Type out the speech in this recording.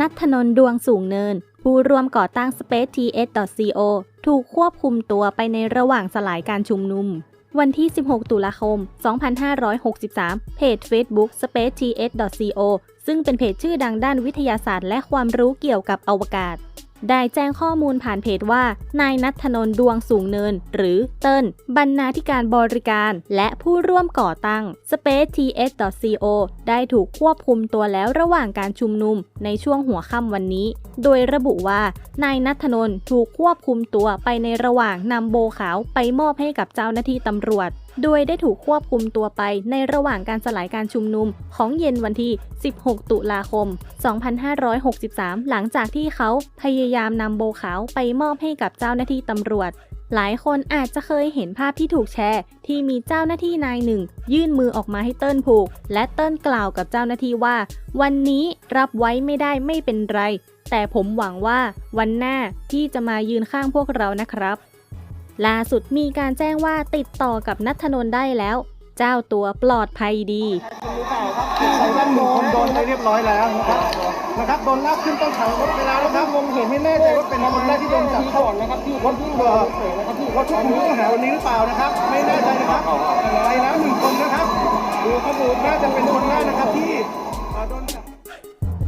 นัทธนนท์ดวงสูงเนิน ผู้ร่วมก่อตั้ง SpaceTS.co ถูกควบคุมตัวไปในระหว่างสลายการชุมนุม วันที่ 16 ตุลาคม 2563 เพจ Facebook SpaceTS.co ซึ่งเป็นเพจชื่อดังด้านวิทยาศาสตร์และความรู้เกี่ยวกับอวกาศ ได้แจ้งข้อมูลผ่านเพจว่า นายนัทธนนท์ดวงสูงเนิน หรือเติ้ลบรรณาธิการบริการ และผู้ร่วมก่อตั้ง SpaceTS.co ได้ถูกควบคุมตัวแล้วระหว่างการชุมนุมในช่วงหัวค่ำวันนี้ โดยระบุว่านายนัทธนนท์ถูกควบคุมตัวไปในระหว่างนำโบขาวไปมอบให้กับเจ้าหน้าที่ตำรวจ โดยได้ถูกควบคุมตัวไปในระหว่างการสลายการชุมนุมของเย็นวันที่ 16 ตุลาคม 2563 หลังจากที่เขาพยายามนำโบขาวไปมอบให้กับเจ้าหน้าที่ตำรวจ หลายคนอาจจะเคยเห็นภาพที่ถูกแชร์ ที่มีเจ้าหน้าที่นายหนึ่ง ยื่นมือออกมาให้เติ้ลผูก และเติ้ลกล่าวกับเจ้าหน้าที่ว่า วันนี้รับไว้ไม่ได้ไม่เป็นไร แต่ผมหวังว่าวันหน้าที่จะมายืนข้างพวกเรานะครับ ล่าสุดมีการแจ้งว่าติดต่อกับนัทนนท์ได้แล้ว เจ้าตัวปลอดภัยดี ใส่แว่นหนึ่งคนโดนไปเรียบร้อยแล้วนะครับนะครับโดนลากขึ้นต้นเขารถไปแล้วนะครับงงเห็นไม่แน่ใจว่าเป็นคนแรกที่โดนจับเข้านะครับที่รถที่เออนะครับที่รถที่ผู้ต้องหาวันนี้หรือเปล่านะครับ ไม่แน่ใจนะครับไปแล้วหนึ่งคนนะครับดูข้อมูลน่าจะเป็น